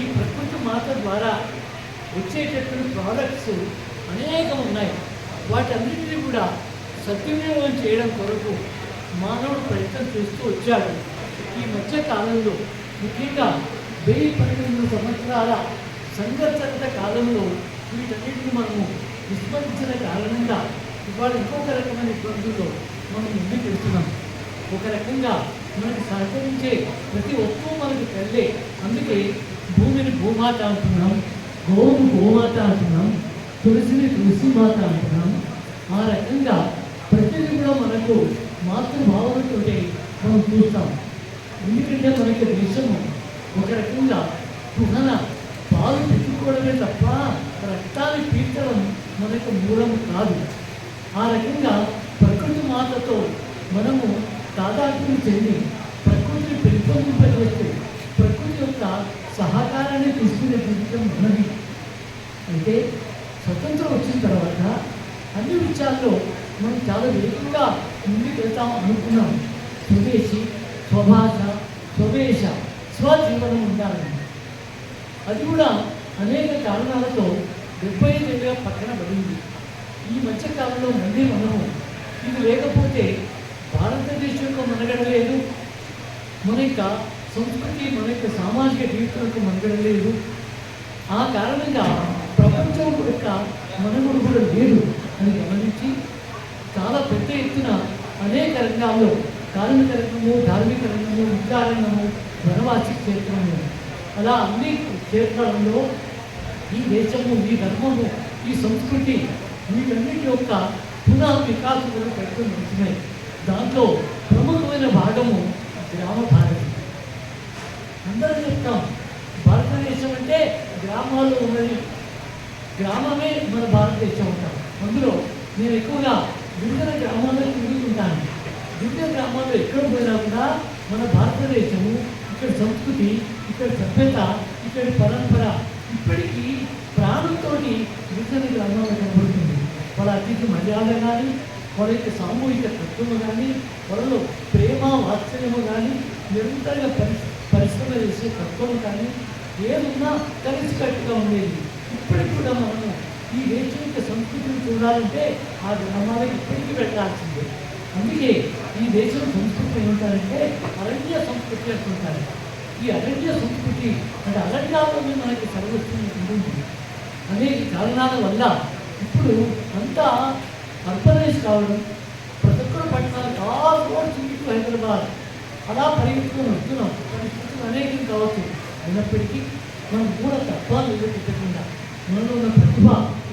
ఈ ప్రకృతి మాత ద్వారా వచ్చేటటువంటి ప్రోడక్ట్స్ అనేకం ఉన్నాయి. వాటన్నిటిని కూడా సద్వినియోగం చేయడం కొరకు మానవుడు ప్రయత్నం చేస్తూ వచ్చాడు. ఈ మధ్య కాలంలో ముఖ్యంగా వెయ్యి పన్నెండు సంవత్సరాల సంఘర్షణ కాలంలో వీటన్నిటిని మనము విస్మరించిన కారణంగా ఇవాళ ఇంకొక రకమైన ఇబ్బందుల్లో మనం ముందుకు వెళ్తున్నాం. ఒక రకంగా మనకు సహకరించే ప్రతి వస్తువు మనకి తల్లే. అందుకే భూమిని భూమాత అంటున్నాం గోవును గోమాత అంటున్నాం తులసిని తులసి మాత అంటున్నాం. ఆ రకంగా ప్రతిదీ కూడా మనకు మాతృభావంతో మనం చూస్తాం. ఎందుకంటే మనకి దేశము ఒక రకంగా కుహన పాలు పెట్టుకోవడమే తప్ప రక్తాన్ని పీల్చడం మనకు మూలం కాదు. ఆ రకంగా ప్రకృతి మాతతో మనము తాదాత్మ్యం చెంది ప్రకృతిని పెంపొందింపజేస్తే ప్రకృతి యొక్క సహకారాన్ని తీసుకునే ఉన్నది. అయితే స్వతంత్రం వచ్చిన తర్వాత అన్ని విషయాల్లో మనం చాలా వేగంగా ముందుకు వెళ్తాం అనుకున్నాం. స్వదేశీ స్వభాష స్వవేశ స్వజీవనం ఉండాలని. అది కూడా అనేక కారణాలతో డెబ్బై ఐదుగా పక్కన పడింది. ఈ మధ్య కాలంలో మళ్ళీ మనము ఇది లేకపోతే భారతదేశం యొక్క మనగడ లేదు. మన యొక్క సంస్కృతి మన యొక్క సామాజిక జీవితంలో మనగడ లేదు. ఆ కారణంగా ప్రపంచం యొక్క మనుగుడు కూడా లేదు అని గమనించి చాలా పెద్ద ఎత్తున అనేక రంగాల్లో కార్మిక రంగము ధార్మిక రంగము విద్యారంగము వనవాసి క్షేత్రము అలా అన్ని క్షేత్రాలలో ఈ దేశము ఈ ధర్మము ఈ సంస్కృతి వీటన్నిటి యొక్క పునః వికాసములు పెట్టుకుని వచ్చినాయి దాంట్లో ప్రముఖమైన భాగము గ్రామ భారతి. అందరం చెప్తాం భారతదేశం అంటే గ్రామాల్లో ఉన్నది. గ్రామమే మన భారతదేశం ఉంటాం అందులో నేను ఎక్కువగా గిరిజన గ్రామాల్లో తిరుగుతుంటాను. గిరిజన గ్రామాల్లో ఎక్కడ పోయినా కూడా మన భారతదేశము ఇక్కడ సంస్కృతి ఇక్కడ సభ్యత ఇక్కడ పరంపర ఇప్పటికీ ప్రాణంతో గిరిజన గ్రామాలు కనబడుతుంది. వాళ్ళ అతిథి మర్యాద కానీ వాళ్ళ యొక్క సామూహిక తత్వము కానీ వాళ్ళలో ప్రేమ వాత్సల్యము కానీ నిరంతరంగా పరి పరిశ్రమ చేసే తత్వము కానీ ఏదున్నా కలిసికట్టుగా ఉండేది. ఇప్పటికి కూడా మనము ఈ దేశం యొక్క సంస్కృతిని చూడాలంటే ఆ గ్రామాలకు ఇప్పటికీ పెట్టాల్సిందే. అందుకే ఈ దేశం సంస్కృతి ఏమంటారంటే అరణ్య సంస్కృతి అంటుంటారు ఈ అరణ్య సంస్కృతి అంటే అరణ్యాల్లోనే మనకి సర్వస్వం ఉంటుంది. అనేక కారణాల వల్ల ఇప్పుడు అంతా అర్బనైజ్ కావడం ప్రతి ఒక్కరు పట్టణాలు చాలా రోడ్స్ ఇంటికి హైదరాబాద్. అలా పరిగెత్తుకొని వస్తున్నాం. పరిస్థితులు అనేకం కావచ్చు. అయినప్పటికీ మనం కూడా తప్ప నిలబెట్టకుండా మనలో ఉన్న ప్రతిభ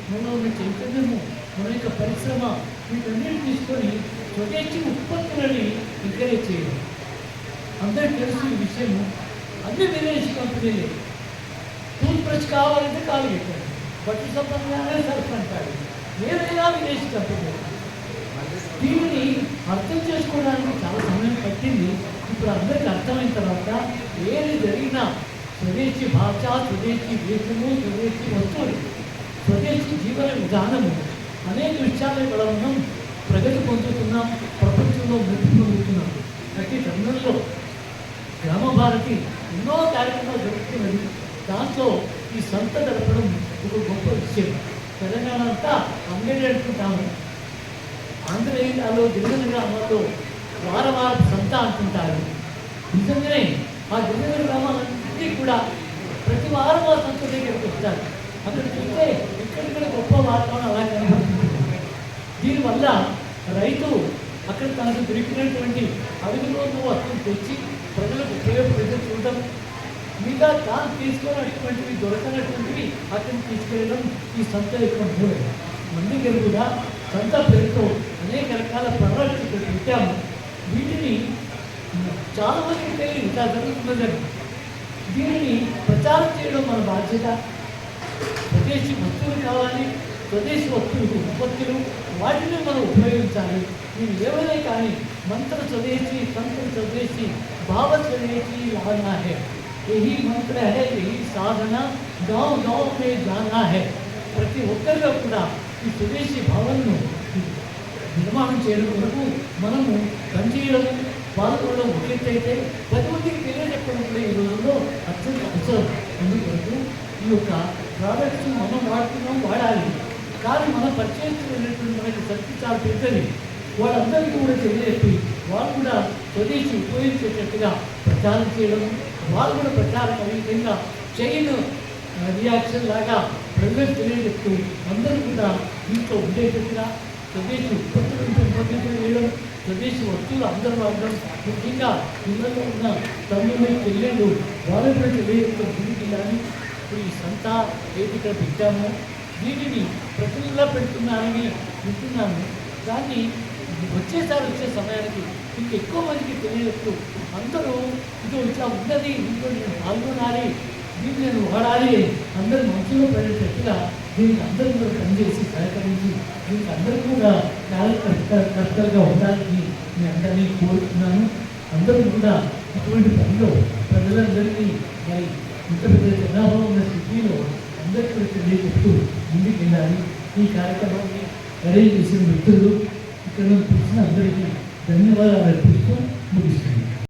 మనలో ఉన్న చైతన్యము మన యొక్క పరిశ్రమ వీటన్నిటిని తీసుకొని స్వదేశీ ఉత్పత్తులని ఎంకరేజ్ చేయాలి అందరికీ తెలుసు ఈ విషయము. అన్ని విదేశీ కంపెనీలే. టూత్ బ్రష్ కావాలంటే కాలు పెట్టాడు బట్టలు సంబంధంగానే సరుకు అంటాడు ఏదైనా విదేశీ కంపెనీ. దీనిని అర్థం చేసుకోవడానికి చాలా సమయం పట్టింది. ఇప్పుడు అందరికీ అర్థమైన తర్వాత ఏది జరిగినా స్వదేశీ భాష స్వదేశీ దేశము స్వదేశీ వస్తువులు స్వదేశీ జీవన విధానము అనేక విషయాల వల్ల మనం ప్రగతి పొందుతున్నాం ప్రపంచంలో మృతి పొందుతున్నాం. ప్రతి రంగంలో గ్రామ భారతి ఎన్నో కార్యక్రమాలు జరుగుతున్నది. దాంట్లో ఈ సంత గడపడం ఒక గొప్ప విషయం. తెలంగాణ అంతా అంగడి అనుకుంటాము ఆంధ్రప్రదేశ్లో గిరిజన గ్రామాల్లో వార వార సంత అంటుంటారు. నిజంగానే ఆ గిరిజన గ్రామాలన్నింటినీ కూడా ప్రతి వారం ఆ సంత దగ్గరికి వస్తారు అక్కడ చూస్తే ఎక్కడికక్కడ గొప్ప వాతావరణం అలా కనబడుతుంది. దీనివల్ల రైతు అక్కడ తనకు దొరికినటువంటి అడుగులో వస్తువులు తెచ్చి ప్రజలకు ఉపయోగపడే చూడటం మిగతా తాను తీసుకున్నటువంటివి దొరకనటువంటివి అతను తీసుకెళ్ళడం ఈ సంత యొక్క మూలం. అందుకని కూడా సంత పేరుతో అనేక రకాల ప్రణాళికలు పెట్టాము. వీటిని చాలామందికి తెలియదు. ఇలా జరుగుతున్నదని. దీనిని ప్రచారం చేయడం మన బాధ్యత స్వదేశీ వస్తువులు కావాలి స్వదేశీ వస్తువులు ఉత్పత్తులు వాటిని మనం ఉపయోగించాలి ఇవి ఏమైనా కానీ మంత్ర స్వదేశీ తంత్ర స్వదేశీ భావ స్వదేశీ లానా है यही మంత్ర है यही సాధన గావ్ గావ్ మే జానా है ప్రతి ఒక్కరిలో కూడా ఈ స్వదేశీ భావనను నిర్మాణం చేయడం కొరకు మనము పనిచేయడం పాల్గొనడం ఒక పది మందికి తెలియజెప్పడం కూడా ఈ రోజుల్లో అత్యంత అవసరం ఎందుకంటే ఈ యొక్క ప్రోడక్ట్స్ మనం వాడుతున్నాం వాడాలి. కానీ మనం పరిచయించినటువంటి మనకి శక్తి చాలా పెద్దది. వాళ్ళందరికీ కూడా తెలియజెప్పి వాళ్ళు కూడా స్వదేశీ ఉపయోగించేటట్టుగా ప్రచారం చేయడం వాళ్ళు కూడా ప్రచారం అయ్యే విధంగా చైన్ రియాక్షన్ లాగా ప్రజలకు తెలియజెప్తూ అందరూ కూడా దీంట్లో ఉండేటట్టుగా స్వదేశీ ఉత్పత్తులను పెంపొందించడం స్వదేశీ వస్తువులు అందరూ వాడడం ముఖ్యంగా ఇళ్ళలో ఉన్న తమ్ముళ్ళు చెల్లెళ్ళు వాళ్ళు కూడా తెలియజెప్తూ ముందుకు వెళ్ళాలి. ఇప్పుడు ఈ సంత వేదిక పెట్టాము. దీనిని ప్రజల్లో పెడుతున్నారని వింటున్నాను కానీ వచ్చేసారి వచ్చే సమయానికి ఇంక ఎక్కువ మందికి తెలియజేస్తూ అందరూ ఇది ఇట్లా ఉన్నది ఇంట్లో నేను పాల్గొనాలి దీన్ని నేను వాడాలి అందరి మనసులో పడేటట్టుగా దీనికి అందరూ కూడా పనిచేసి సహకరించి దీనికి అందరూ కూడా కార్యకర్తలుగా ఉండాలని మీ అందరినీ కోరుతున్నాను అందరూ కూడా ఇటువంటి పనిలో ప్రజలందరినీ మరి ఇంత పెద్ద జనాభా ఉన్న సిటీలో అందరికీ కూడా తెలియజెప్తూ ముందుకు వెళ్ళాలి ఈ కార్యక్రమాన్ని అరేంజ్ చేసిన మిత్రులు ఇక్కడ పిలిచిన అందరికీ ధన్యవాదాలు అర్పిస్తూ ముగిస్తుంది